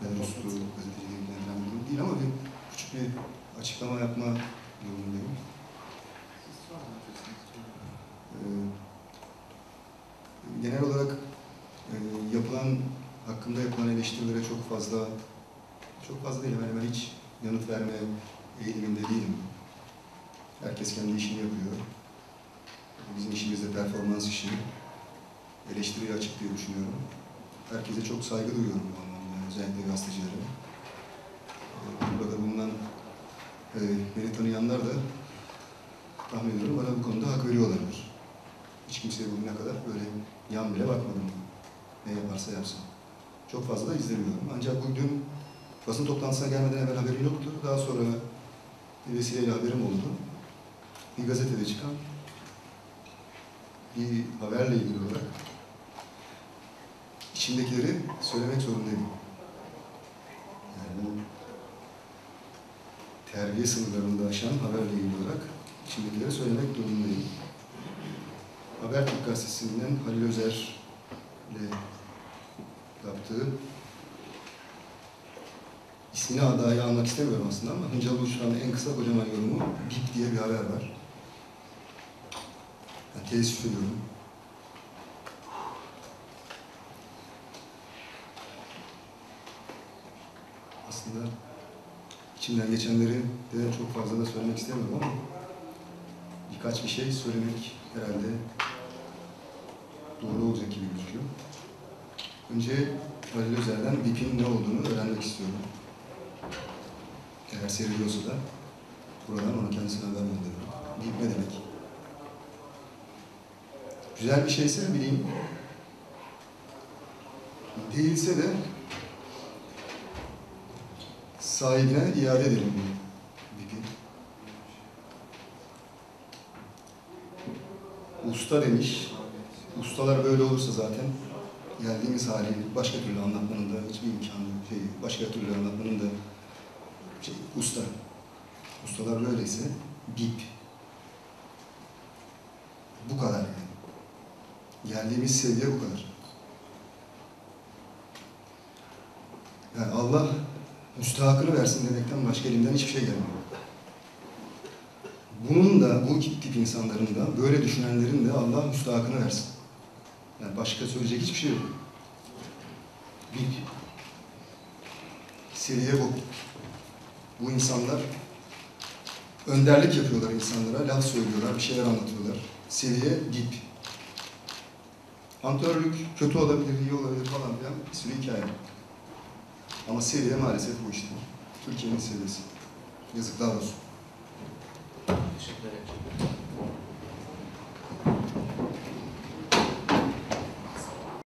Belaruslu gazetecileri ilgilendiren bir durum değil ama bir küçük bir açıklama yapma durumundayım. Ee, genel olarak e, yapılan, hakkında yapılan eleştirilere çok fazla, çok fazla değil hemen hemen hiç yanıt verme eğiliminde değilim. Herkes kendi işini yapıyor. Bizim işimiz de performans işi. Eleştiriye açık diye düşünüyorum. Herkese çok saygı duyuyorum bu anlamda, özellikle gazetecilere. Burada bulunan e, beni tanıyanlar da tahmin ediyorum bana bu konuda hak veriyorlardır. Hiç kimseye bugüne kadar böyle yan bile bakmadım. Ne yaparsa yapsın. Çok fazla da izlemiyorum. Ancak bugün basın toplantısına gelmeden evvel haberim yoktu. Daha sonra bir vesileyle haberim oldu. Bir gazetede çıkan bir haberle ilgili olarak içimdekileri söylemek zorundayım. Bu terbiye sınırlarını da aşan haberle ilgili olarak içimdekileri söylemek durumundayım. Habertürk gazetesinden Halil Özer ile yaptığı ismini dahi almak istemiyorum aslında ama Hıncalı Uçur'un en kısa kocaman yorumu BIP diye bir haber var. Yani teessüf ediyorum. Aslında içimden geçenleri de çok fazla da söylemek istemiyorum ama birkaç bir şey söylemek herhalde doğru olacak gibi gözüküyor. Önce Halil Özer'den BIP'in ne olduğunu öğrenmek istiyorum. Eğer seyrediyorsa da buradan ona kendisine haber gönderiyorum. BIP ne demek? Güzel bir şeyse bileyim. Değilse de sahibine iade edelim bu BIP'i. Usta demiş. Ustalar böyle olursa zaten geldiğimiz hali başka türlü anlatmanın da hiçbir imkanı. Şey, başka türlü anlatmanın da şey, usta. Ustalar böyleyse BIP. Bu kadar yani. Geldiğimiz seviye bu kadar. Yani Allah müstahakını versin demekten başka elimden hiçbir şey gelmiyor. Bunun da, bu tip insanların da, böyle düşünenlerin de Allah müstahakını versin. Yani başka söyleyecek hiçbir şey yok. Bir seviye bu. Bu insanlar önderlik yapıyorlar insanlara, laf söylüyorlar, bir şeyler anlatıyorlar. Seviye dip. Antrenörlük kötü olabilir, iyi olabilir falan filan bir sürü hikaye. Ama seviye maalesef bu işte. Türkiye'nin seviyesi. Yazıklar olsun. Teşekkür ederim.